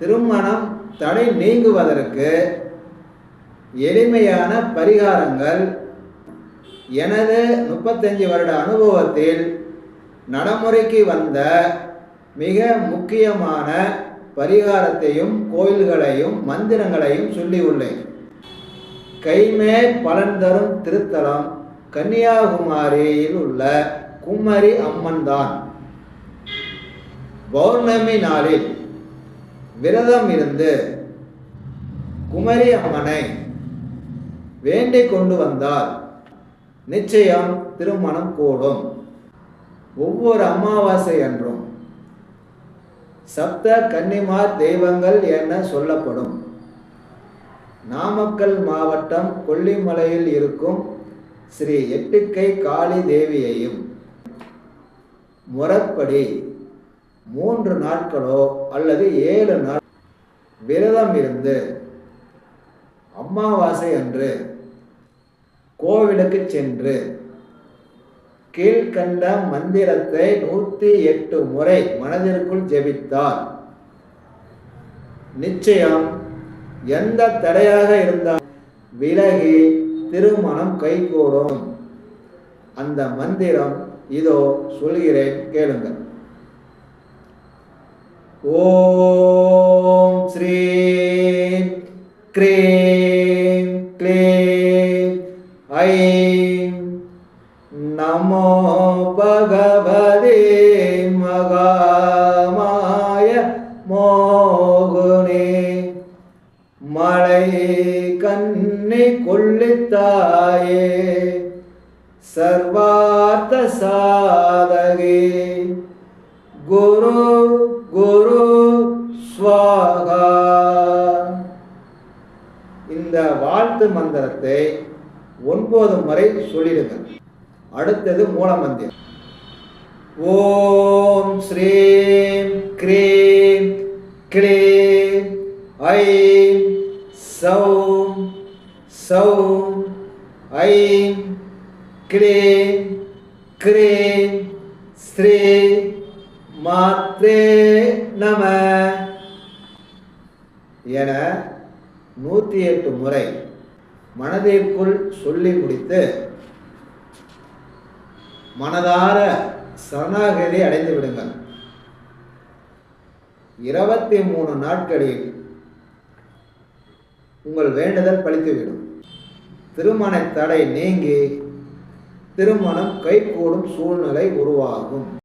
திருமணம் தடை நீங்குவதற்கு எளிமையான பரிகாரங்கள். எனது முப்பத்தஞ்சு வருட அனுபவத்தில் நடைமுறைக்கு வந்த மிக முக்கியமான பரிகாரத்தையும் கோயில்களையும் மந்திரங்களையும் சொல்லியுள்ளேன் கைமேல் பலன் தரும் திருத்தலம் கன்னியாகுமரியில் உள்ள குமரி அம்மன் தான். பௌர்ணமி நாளில் விரதம் இருந்து குமரி அம்மனை வேண்டிக் கொண்டு வந்தால் நிச்சயம் திருமணம் கூடும். ஒவ்வொரு அமாவாசை அன்றும் சப்த கன்னிமார் தெய்வங்கள் என சொல்லப்படும். நாமக்கல் மாவட்டம் கொல்லிமலையில் இருக்கும் ஸ்ரீ எட்டுக்கை காளி தேவியையும் முறப்படி மூன்று நாட்களோ அல்லது ஏழு நாள் விரதம் இருந்து அமாவாசை அன்று கோவிலுக்கு சென்று கீழ்கண்ட மந்திரத்தை நூற்றி எட்டு முறை மனதிற்குள் ஜெபித்தார். நிச்சயம் எந்த தடையாக இருந்தால் விலகி திருமணம் கைகூடும். அந்த மந்திரம் இதோ சொல்கிறேன் கேளுங்கள். ஓம் ஸ்ரீம் க்ரீம் க்ளீம். ஐம் நமோ பகவதே மகாமாய மோகுனே. மழை கண்ணி கொள்ளித்தாயே சர்வார்த்த சாதகே. குரு குரு ஸ்வாகா இந்த வாழ்த்து மந்திரத்தை ஒன்பது முறை சொல்லிடுங்க அடுத்தது மூல மந்திரம். ஓம் ஸ்ரீம் கிரீம் கிளே ஐம் சௌம் சௌம் ஐம் கிளே க்ரீம் ஸ்ரீ மாத்ரே நம. என நூற்றி எட்டு முறை மனதிற்குள் சொல்லி முடித்து மனதார சரணாகதி அடைந்து விடுங்கள். இருபத்தி மூணு நாட்களில் உங்கள் வேண்டுதல் பழித்துவிடும். திருமண தடை நீங்கி திருமணம் கைகூடும் சூழ்நிலை உருவாகும்.